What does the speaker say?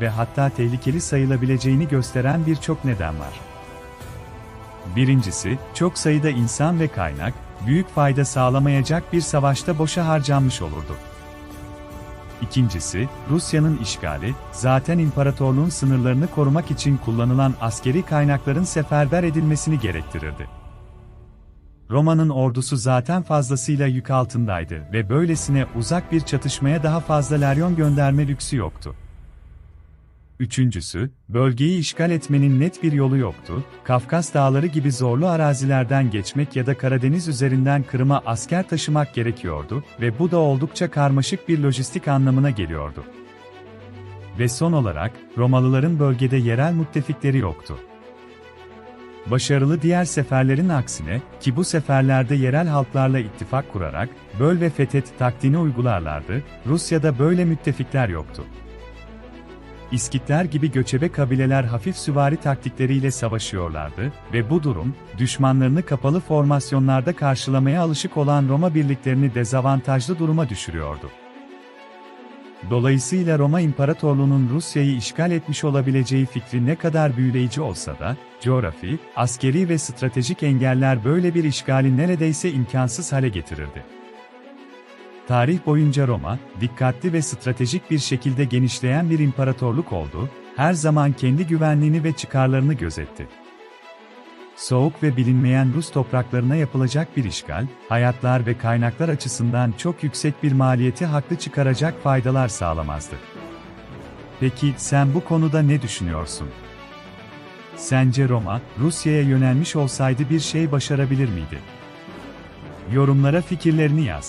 ve hatta tehlikeli sayılabileceğini gösteren birçok neden var. Birincisi, çok sayıda insan ve kaynak, büyük fayda sağlamayacak bir savaşta boşa harcanmış olurdu. İkincisi, Rusya'nın işgali, zaten imparatorluğun sınırlarını korumak için kullanılan askeri kaynakların seferber edilmesini gerektirirdi. Roma'nın ordusu zaten fazlasıyla yük altındaydı ve böylesine uzak bir çatışmaya daha fazla leryon gönderme lüksü yoktu. Üçüncüsü, bölgeyi işgal etmenin net bir yolu yoktu, Kafkas dağları gibi zorlu arazilerden geçmek ya da Karadeniz üzerinden Kırım'a asker taşımak gerekiyordu ve bu da oldukça karmaşık bir lojistik anlamına geliyordu. Ve son olarak, Romalıların bölgede yerel müttefikleri yoktu. Başarılı diğer seferlerin aksine, ki bu seferlerde yerel halklarla ittifak kurarak, böl ve fethet taktiğini uygularlardı, Rusya'da böyle müttefikler yoktu. İskitler gibi göçebe kabileler hafif süvari taktikleriyle savaşıyorlardı ve bu durum, düşmanlarını kapalı formasyonlarda karşılamaya alışık olan Roma birliklerini dezavantajlı duruma düşürüyordu. Dolayısıyla Roma İmparatorluğu'nun Rusya'yı işgal etmiş olabileceği fikri ne kadar büyüleyici olsa da, coğrafi, askeri ve stratejik engeller böyle bir işgali neredeyse imkansız hale getirirdi. Tarih boyunca Roma, dikkatli ve stratejik bir şekilde genişleyen bir imparatorluk oldu, her zaman kendi güvenliğini ve çıkarlarını gözetti. Soğuk ve bilinmeyen Rus topraklarına yapılacak bir işgal, hayatlar ve kaynaklar açısından çok yüksek bir maliyeti haklı çıkaracak faydalar sağlamazdı. Peki sen bu konuda ne düşünüyorsun? Sence Roma, Rusya'ya yönelmiş olsaydı bir şey başarabilir miydi? Yorumlara fikirlerini yaz.